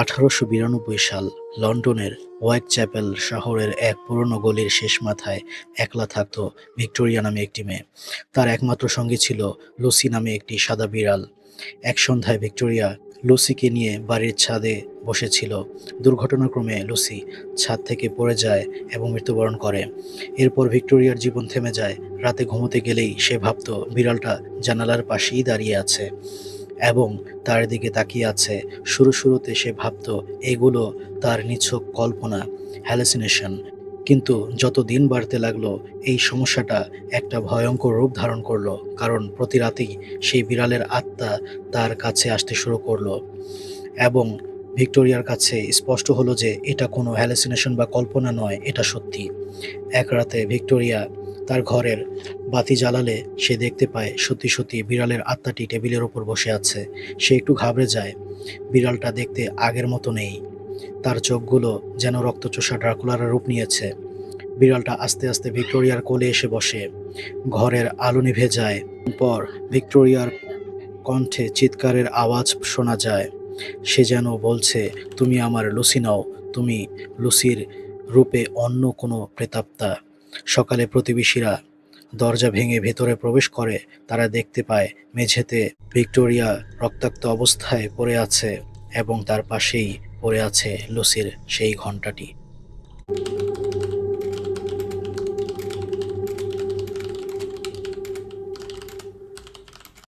আঠারোশো বিরানব্বই সাল লন্ডনের হোয়াইট চ্যাপেল শহরের এক পুরনো গলির শেষ মাথায় একলা থাকত ভিক্টোরিয়া নামে একটি মেয়ে। তার একমাত্র সঙ্গী ছিল লুসি নামে একটি সাদা বিড়াল। এক সন্ধ্যায় ভিক্টোরিয়া লুসিকে নিয়ে বাড়ির ছাদে বসেছিল। দুর্ঘটনাক্রমে লুসি ছাদ থেকে পড়ে যায় এবং মৃত্যুবরণ করে। এরপর ভিক্টোরিয়ার জীবন থেমে যায়। রাতে ঘুমোতে গেলেই সে ভাবত, বিড়ালটা জানালার পাশেই দাঁড়িয়ে আছে। এবং তার দিকে তাকিয়ে আছে। শুরু শুরুতে সে ভাবত, এগুলো তার নিছক কল্পনা হ্যালুসিনেশন কিন্তু যত দিন বাড়তে লাগল, এই সমস্যাটা একটা ভয়ঙ্কর রূপ ধারণ করল, কারণ প্রতি রাতেই সেই বিড়ালের আত্মা তার কাছে আসতে শুরু করল। এবং ভিক্টোরিয়ার কাছে স্পষ্ট হলো যে, এটা কোনো হ্যালুসিনেশন বা কল্পনা নয়, এটা সত্যি। এক রাতে ভিক্টোরিয়া তার ঘরের বাতি জ্বালালে সে দেখতে পায় সত্যি সত্যি বিড়ালের আত্মাটি টেবিলের ওপর বসে আছে। সে একটু ঘাবড়ে যায়। বিড়ালটা দেখতে আগের মতো নেই। তার চোখগুলো যেন রক্তচোষা ড্রাকুলার রূপ নিয়েছে। বিড়ালটা আস্তে আস্তে ভিক্টোরিয়ার কোলে এসে বসে। ঘরের আলো নিভে যায়। পর ভিক্টোরিয়ার কণ্ঠে চিৎকারের আওয়াজ শোনা যায়। সে যেন বলছে, তুমি আমার লুসি নাও। তুমি লুসির রূপে অন্য কোনো প্রেতাত্মা। সকালে প্রতিবেশীরা দরজা ভেঙে ভেতরে প্রবেশ করে, তারা দেখতে পায় মেঝেতে ভিক্টোরিয়া রক্তাক্ত অবস্থায় পড়ে আছে এবং তার পাশেই পড়ে আছে লুসির সেই ঘণ্টাটি।